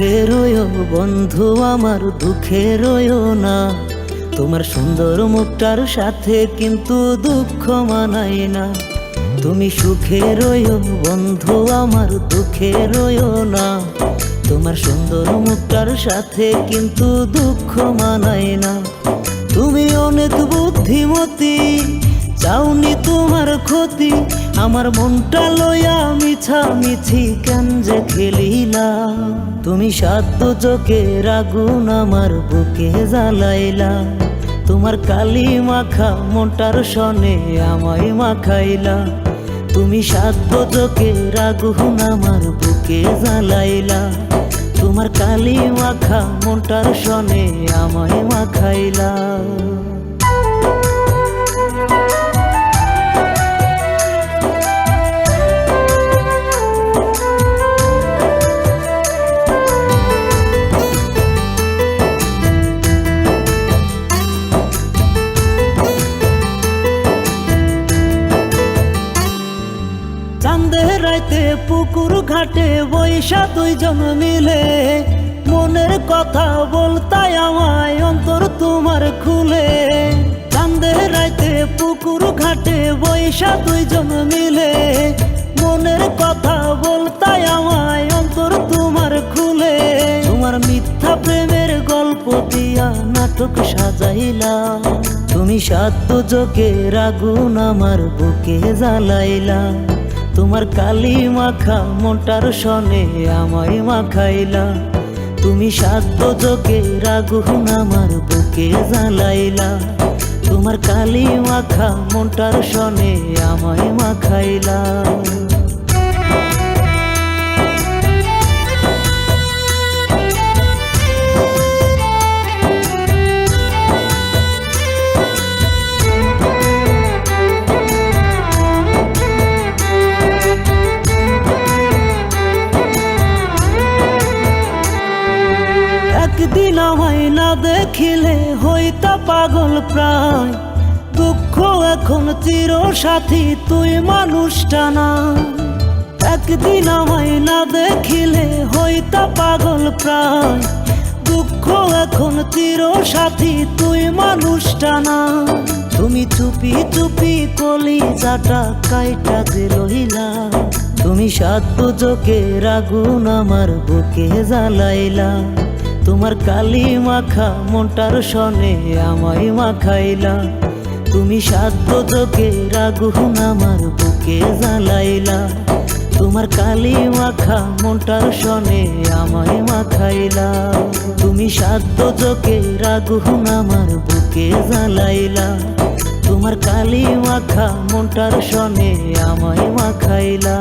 সুখে রয়ো বন্ধু, আমার দুঃখে রয়ো না। তোমার সুন্দর মুখটার সাথে কিন্তু দুঃখ মানাই না। তুমি সুখে রয়ো বন্ধু, আমার দুঃখে রয়ো না। তোমার সুন্দর মুখটার সাথে কিন্তু দুঃখ মানাই না। তুমি অনেক বুদ্ধিমতী, চাওনি তোমার ক্ষতি। আমার মনটা লইয়া মিছা মিছি কেন যে খেলিলা তুমি সাধ্য চোখে রাগুন আমার বুকে জ্বালাইলা। তোমার কালি মাখা মনটার সনে আমায় মাখাইলা। তুমি সাধ্য চোখে রাগুন আমার বুকে জ্বালাইলা। তোমার কালি মাখা মনটার সনে আমায় মাখাইলা। চাঁদের রাইতে পুকুর ঘাটে বৈশা দুইজন মিলে। মনের কথা বলতাই আমায় অন্তর তোমার খুলে। চাঁদের রাইতে পুকুর ঘাটে বৈশা দুইজন মিলে। মনের কথা বলতাই আমায় অন্তর তোমার খুলে। তোমার মিথ্যা প্রেমের গল্প দিয়া নাটক সাজাইলা তুমি সাধ্য চোখে রাগুন আমার বুকে জ্বালাইলা। তোমার কালি মাখা মোটার সনে আমায় মাখাইলা। তুমি সাধ্য চোখে রাগুন আমার বুকে জ্বালাইলা। তোমার কালি মাখা মোটার সনে আমায় মাখাইলা। দেখিলে হইতা পাগল প্রায়। দুঃখ এখন চির সাথী তুই মানুষটা না। একদিন আমায় না দেখিলে হইতা পাগল প্রায়। দুঃখ এখন চির সাথী তুই মানুষটা না। তুমি চুপি চুপি কলি যাটা কাইটা রহিলা তুমি সাধ্য চোখে রাগুন আমার বুকে জ্বালাইলা। তোমার কালি মাখা মনটার সনে আমায় মাখাইলা। তুমি সাধ্য চোখে রাগুন আমার বুকে জ্বালাইলা। তোমার কালি মাখা মনটার সনে আমায় মাখাইলা। তুমি সাধ্য চোখে রাগুন আমার বুকে জ্বালাইলা। তোমার কালি মাখা মনটার সনে আমায় মাখাইলা।